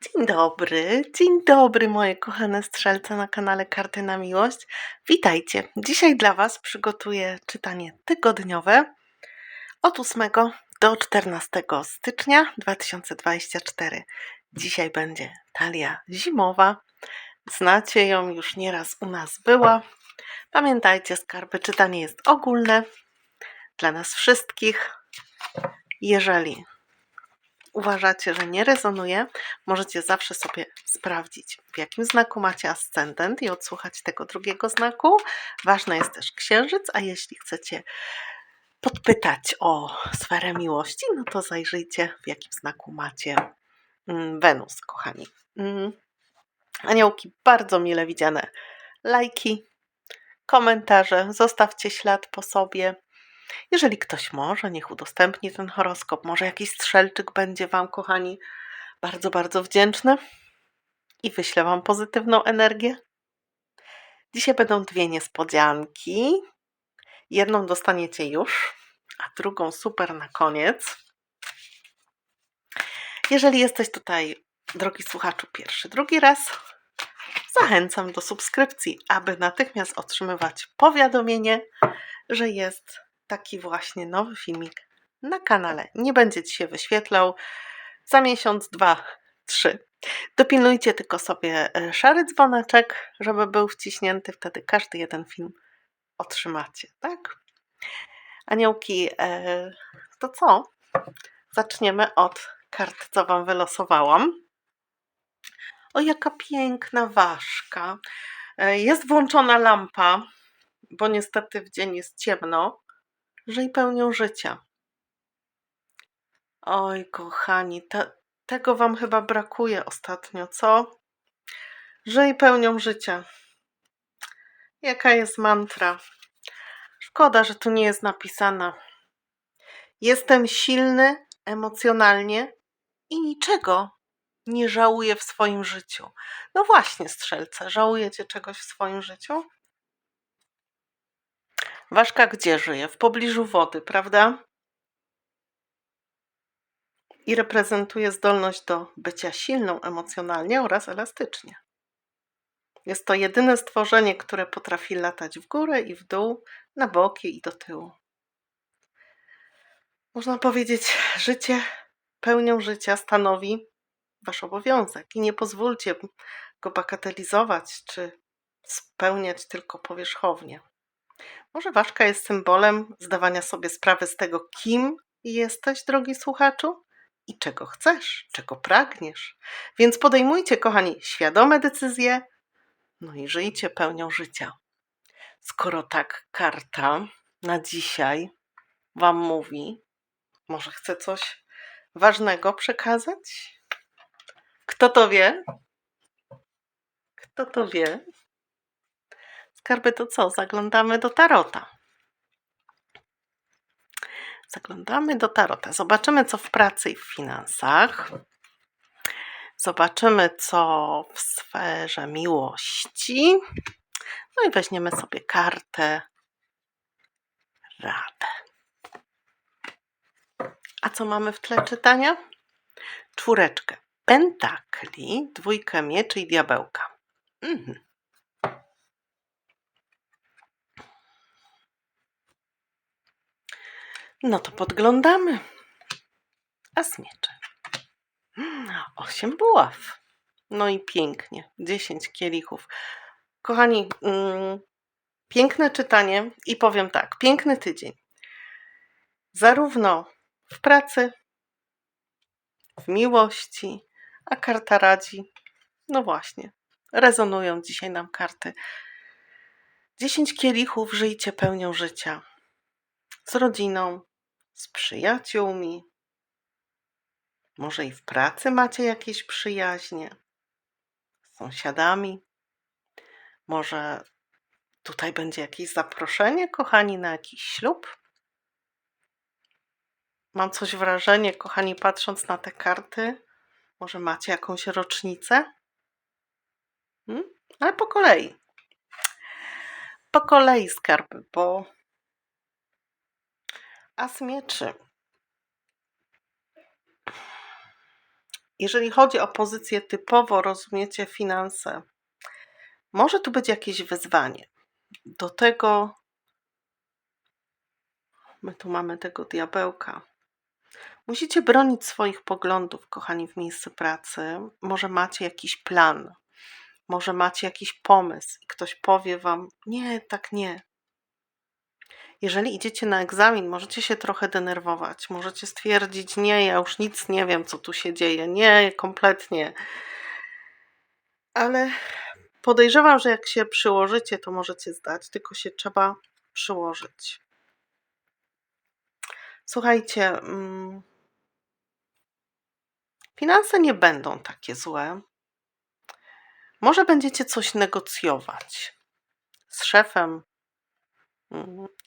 Dzień dobry, dzień dobry moje kochane strzelce na kanale Karty na Miłość. Witajcie. Dzisiaj dla Was przygotuję czytanie tygodniowe od 8 do 14 stycznia 2024. Dzisiaj będzie talia zimowa. Znacie ją, już nieraz u nas była. Pamiętajcie, skarby, czytanie jest ogólne dla nas wszystkich. Jeżeli uważacie, że nie rezonuje, możecie zawsze sobie sprawdzić, w jakim znaku macie ascendent i odsłuchać tego drugiego znaku. Ważny jest też księżyc, a jeśli chcecie podpytać o sferę miłości, no to zajrzyjcie, w jakim znaku macie mm, Wenus, kochani. Mm. Aniołki, bardzo mile widziane lajki, komentarze, zostawcie ślad po sobie. Jeżeli ktoś może, niech udostępni ten horoskop. Może jakiś strzelczyk będzie Wam, kochani, bardzo, bardzo wdzięczny i wyślę Wam pozytywną energię. Dzisiaj będą dwie niespodzianki. Jedną dostaniecie już, a drugą super na koniec. Jeżeli jesteś tutaj, drogi słuchaczu, pierwszy, drugi raz, zachęcam do subskrypcji, aby natychmiast otrzymywać powiadomienie, że jest taki właśnie nowy filmik na kanale. Nie będzie Ci się wyświetlał za miesiąc, dwa, trzy. Dopilnujcie tylko sobie e, szary dzwoneczek, żeby był wciśnięty, wtedy każdy jeden film otrzymacie, tak? Aniołki, e, to co? Zaczniemy od kart, co Wam wylosowałam. O, jaka piękna ważka. E, jest włączona lampa, bo niestety w dzień jest ciemno. Żyj pełnią życia. Oj, kochani, te, tego Wam chyba brakuje ostatnio, co? Żyj pełnią życia. Jaka jest mantra? Szkoda, że tu nie jest napisana. Jestem silny emocjonalnie i niczego nie żałuję w swoim życiu. No właśnie, strzelce, żałujecie czegoś w swoim życiu? Ważka gdzie żyje? W pobliżu wody, prawda? I reprezentuje zdolność do bycia silną emocjonalnie oraz elastycznie. Jest to jedyne stworzenie, które potrafi latać w górę i w dół, na boki i do tyłu. Można powiedzieć, życie pełnią życia stanowi wasz obowiązek i nie pozwólcie go bagatelizować czy spełniać tylko powierzchownie. Może ważka jest symbolem zdawania sobie sprawy z tego, kim jesteś, drogi słuchaczu, i czego chcesz, czego pragniesz. Więc podejmujcie, kochani, świadome decyzje, no i żyjcie pełnią życia. Skoro tak karta na dzisiaj Wam mówi, może chce coś ważnego przekazać? Kto to wie? Kto to wie? Skarby to co? Zaglądamy do tarota. Zaglądamy do tarota. Zobaczymy, co w pracy i w finansach. Zobaczymy, co w sferze miłości. No i weźmiemy sobie kartę radę. A co mamy w tle czytania? Czwóreczkę pentakli, dwójkę mieczy i diabełka. Mhm. No to podglądamy. A smiecze. Osiem buław. No i pięknie. Dziesięć kielichów. Kochani, mm, piękne czytanie i powiem tak, piękny tydzień. Zarówno w pracy, w miłości, a karta radzi. No właśnie, rezonują dzisiaj nam karty. Dziesięć kielichów, żyjcie pełnią życia. Z rodziną, z przyjaciółmi. Może i w pracy macie jakieś przyjaźnie, z sąsiadami. Może tutaj będzie jakieś zaproszenie, kochani, na jakiś ślub. Mam coś wrażenie, kochani, patrząc na te karty, może macie jakąś rocznicę? Hmm? Ale po kolei. Po kolei skarby, bo As mieczy. jeżeli chodzi o pozycję typowo, rozumiecie, finanse, może tu być jakieś wyzwanie. Do tego my tu mamy tego diabełka. Musicie bronić swoich poglądów, kochani, w miejscu pracy. Może macie jakiś plan, może macie jakiś pomysł i ktoś powie wam: Nie, tak nie. Jeżeli idziecie na egzamin, możecie się trochę denerwować, możecie stwierdzić: Nie, ja już nic nie wiem, co tu się dzieje. Nie, kompletnie. Ale podejrzewam, że jak się przyłożycie, to możecie zdać, tylko się trzeba przyłożyć. Słuchajcie, mm, finanse nie będą takie złe. Może będziecie coś negocjować z szefem,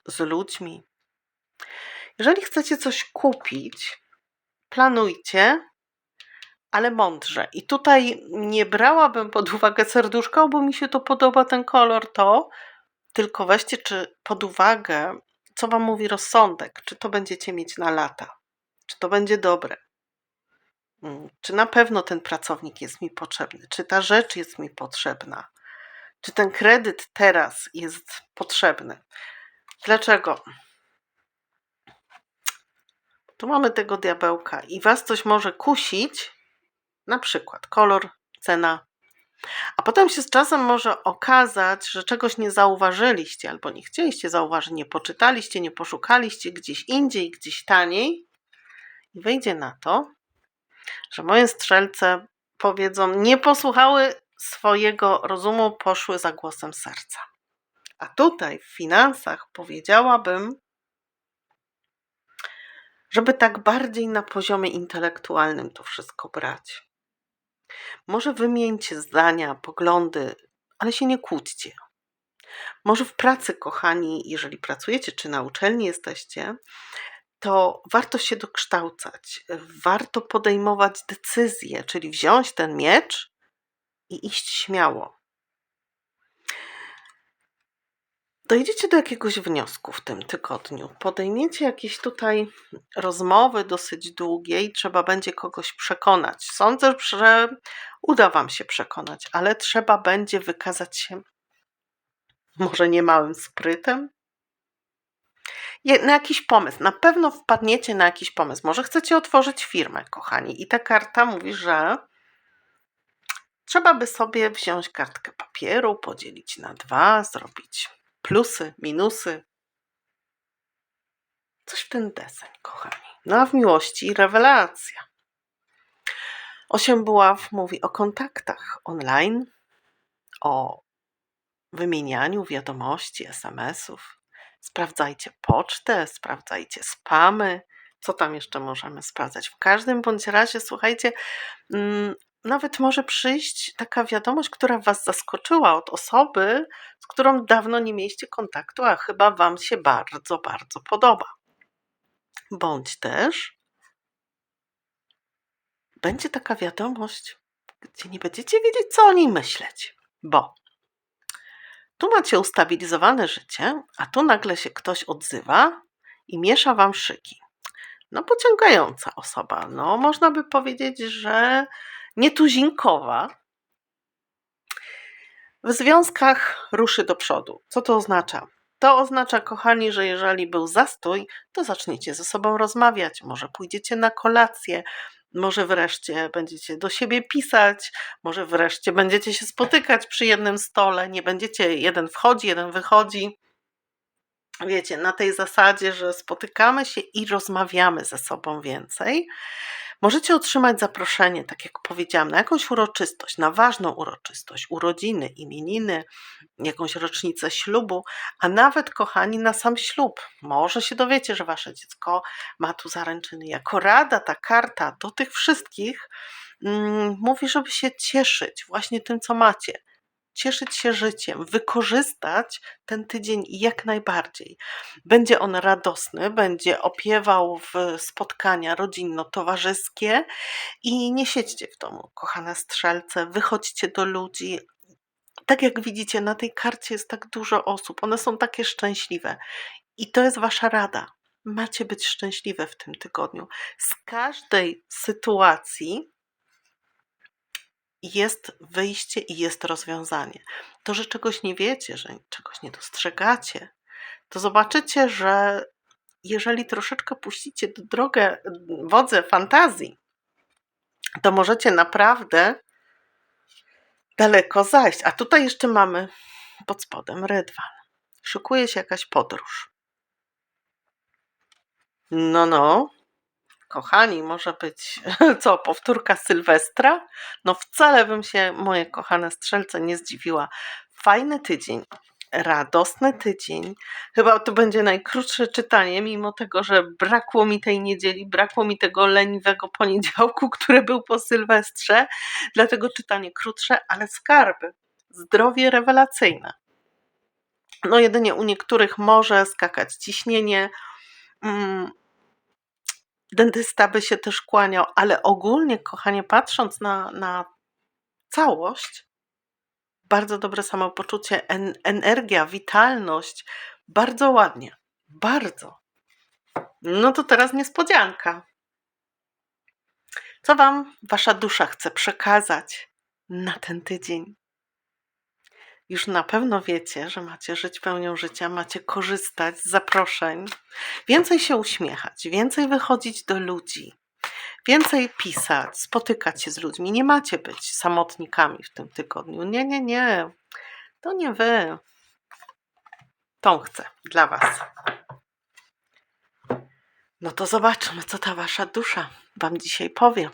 z ludźmi. Jeżeli chcecie coś kupić, planujcie, ale mądrze. I tutaj nie brałabym pod uwagę serduszka, bo mi się to podoba, ten kolor, to, tylko weźcie czy pod uwagę, co wam mówi rozsądek, czy to będziecie mieć na lata, czy to będzie dobre. Mm, Czy na pewno ten pracownik jest mi potrzebny? Czy ta rzecz jest mi potrzebna? Czy ten kredyt teraz jest potrzebny? Dlaczego? Tu mamy tego diabełka i was coś może kusić, na przykład kolor, cena, a potem się z czasem może okazać, że czegoś nie zauważyliście albo nie chcieliście zauważyć, nie poczytaliście, nie poszukaliście gdzieś indziej, gdzieś taniej i wyjdzie na to, że moje strzelce powiedzą, nie posłuchały swojego rozumu, poszły za głosem serca. A tutaj w finansach powiedziałabym, żeby tak bardziej na poziomie intelektualnym to wszystko brać. Może wymieńcie zdania, poglądy, ale się nie kłóćcie. Może w pracy, kochani, jeżeli pracujecie czy na uczelni jesteście, to warto się dokształcać, warto podejmować decyzje, czyli wziąć ten miecz i iść śmiało. Dojdziecie do jakiegoś wniosku w tym tygodniu, podejmiecie jakieś tutaj rozmowy dosyć długie i trzeba będzie kogoś przekonać. Sądzę, że uda Wam się przekonać, ale trzeba będzie wykazać się może nie małym sprytem, na jakiś pomysł. Na pewno wpadniecie na jakiś pomysł. Może chcecie otworzyć firmę, kochani, i ta karta mówi, że trzeba by sobie wziąć kartkę papieru, podzielić na dwa, zrobić plusy, minusy. Coś w ten deseń, kochani. No a w miłości rewelacja. Osiem buław mówi o kontaktach online, o wymienianiu wiadomości, SMS-ów. Sprawdzajcie pocztę, sprawdzajcie spamy. Co tam jeszcze możemy sprawdzać? W każdym bądź razie, słuchajcie, mm, nawet może przyjść taka wiadomość, która Was zaskoczyła od osoby, z którą dawno nie mieliście kontaktu, a chyba Wam się bardzo, bardzo podoba. Bądź też będzie taka wiadomość, gdzie nie będziecie wiedzieć, co o niej myśleć, bo tu macie ustabilizowane życie, a tu nagle się ktoś odzywa i miesza wam szyki. No, pociągająca osoba. No, można by powiedzieć, że nietuzinkowa. W związkach ruszy do przodu. Co to oznacza? To oznacza, kochani, że jeżeli był zastój, to zaczniecie ze sobą rozmawiać, może pójdziecie na kolację, może wreszcie będziecie do siebie pisać, może wreszcie będziecie się spotykać przy jednym stole, nie będziecie jeden wchodzi, jeden wychodzi. Wiecie, na tej zasadzie, że spotykamy się i rozmawiamy ze sobą więcej. Możecie otrzymać zaproszenie, tak jak powiedziałam, na jakąś uroczystość, na ważną uroczystość, urodziny, imieniny, jakąś rocznicę ślubu, a nawet, kochani, na sam ślub. Może się dowiecie, że wasze dziecko ma tu zaręczyny. Jako rada ta karta do tych wszystkich mm, mówi, żeby się cieszyć właśnie tym, co macie. Cieszyć się życiem, wykorzystać ten tydzień jak najbardziej. Będzie on radosny, będzie opiewał w spotkania rodzinno-towarzyskie i nie siedźcie w domu, kochane strzelce, wychodźcie do ludzi. Tak jak widzicie, na tej karcie jest tak dużo osób, one są takie szczęśliwe i to jest wasza rada. Macie być szczęśliwe w tym tygodniu. Z każdej sytuacji jest wyjście i jest rozwiązanie. To, że czegoś nie wiecie, że czegoś nie dostrzegacie, to zobaczycie, że jeżeli troszeczkę puścicie drogę wodze fantazji, to możecie naprawdę daleko zajść. A tutaj jeszcze mamy pod spodem rydwan. Szykuje się jakaś podróż. No, no. Kochani, może być co, powtórka Sylwestra? No wcale bym się, moje kochane strzelce, nie zdziwiła. Fajny tydzień, radosny tydzień. Chyba to będzie najkrótsze czytanie, mimo tego, że brakło mi tej niedzieli, brakło mi tego leniwego poniedziałku, który był po Sylwestrze. Dlatego czytanie krótsze, ale skarby. Zdrowie rewelacyjne. No jedynie u niektórych może skakać ciśnienie. Mm, dentysta by się też kłaniał, ale ogólnie, kochanie, patrząc na, na całość, bardzo dobre samopoczucie, en, energia, witalność, bardzo ładnie, bardzo. No to teraz niespodzianka. Co Wam Wasza dusza chce przekazać na ten tydzień? Już na pewno wiecie, że macie żyć pełnią życia, macie korzystać z zaproszeń, więcej się uśmiechać, więcej wychodzić do ludzi, więcej pisać, spotykać się z ludźmi. Nie macie być samotnikami w tym tygodniu. Nie, nie, nie. To nie wy. Tą chcę dla Was. No to zobaczmy, co ta Wasza dusza Wam dzisiaj powie.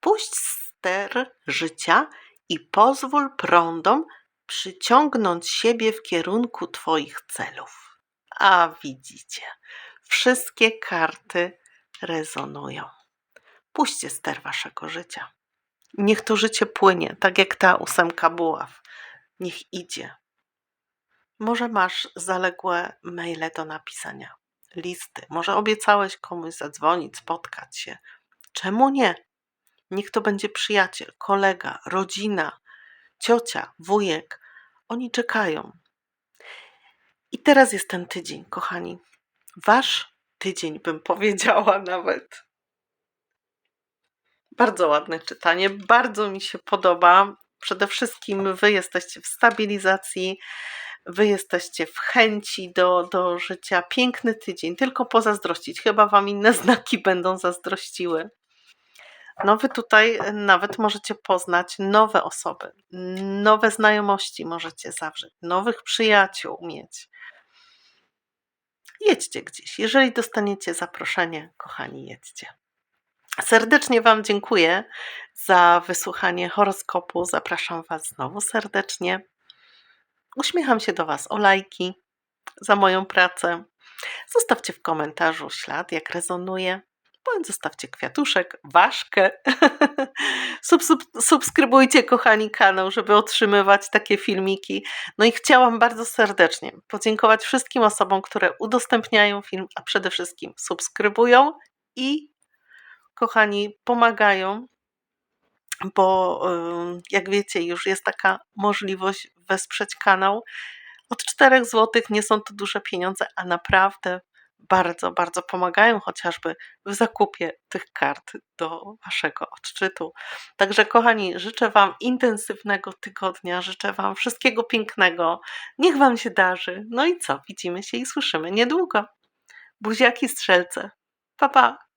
Puść ster życia i pozwól prądom przyciągnąć siebie w kierunku Twoich celów. A widzicie, wszystkie karty rezonują. Puśćcie ster Waszego życia. Niech to życie płynie, tak jak ta ósemka buław. Niech idzie. Może masz zaległe maile do napisania, listy. Może obiecałeś komuś zadzwonić, spotkać się. Czemu nie? Niech to będzie przyjaciel, kolega, rodzina, ciocia, wujek. Oni czekają. I teraz jest ten tydzień, kochani. Wasz tydzień, bym powiedziała nawet. Bardzo ładne czytanie, bardzo mi się podoba. Przede wszystkim wy jesteście w stabilizacji, wy jesteście w chęci do, do życia. Piękny tydzień, tylko pozazdrościć. Chyba wam inne znaki będą zazdrościły. No wy tutaj nawet możecie poznać nowe osoby, nowe znajomości możecie zawrzeć, nowych przyjaciół mieć. Jedźcie gdzieś. Jeżeli dostaniecie zaproszenie, kochani, jedźcie. Serdecznie Wam dziękuję za wysłuchanie horoskopu. Zapraszam Was znowu serdecznie. Uśmiecham się do Was o lajki za moją pracę. Zostawcie w komentarzu ślad, jak rezonuje bądź zostawcie kwiatuszek, ważkę. sub, sub, subskrybujcie, kochani, kanał, żeby otrzymywać takie filmiki. No i chciałam bardzo serdecznie podziękować wszystkim osobom, które udostępniają film, a przede wszystkim subskrybują i, kochani, pomagają bo jak wiecie, już jest taka możliwość wesprzeć kanał. Od 4 zł nie są to duże pieniądze, a naprawdę bardzo, bardzo pomagają chociażby w zakupie tych kart do Waszego odczytu. Także, kochani, życzę Wam intensywnego tygodnia, życzę Wam wszystkiego pięknego. Niech Wam się darzy. No i co? Widzimy się i słyszymy niedługo. Buziaki strzelce. Pa, pa.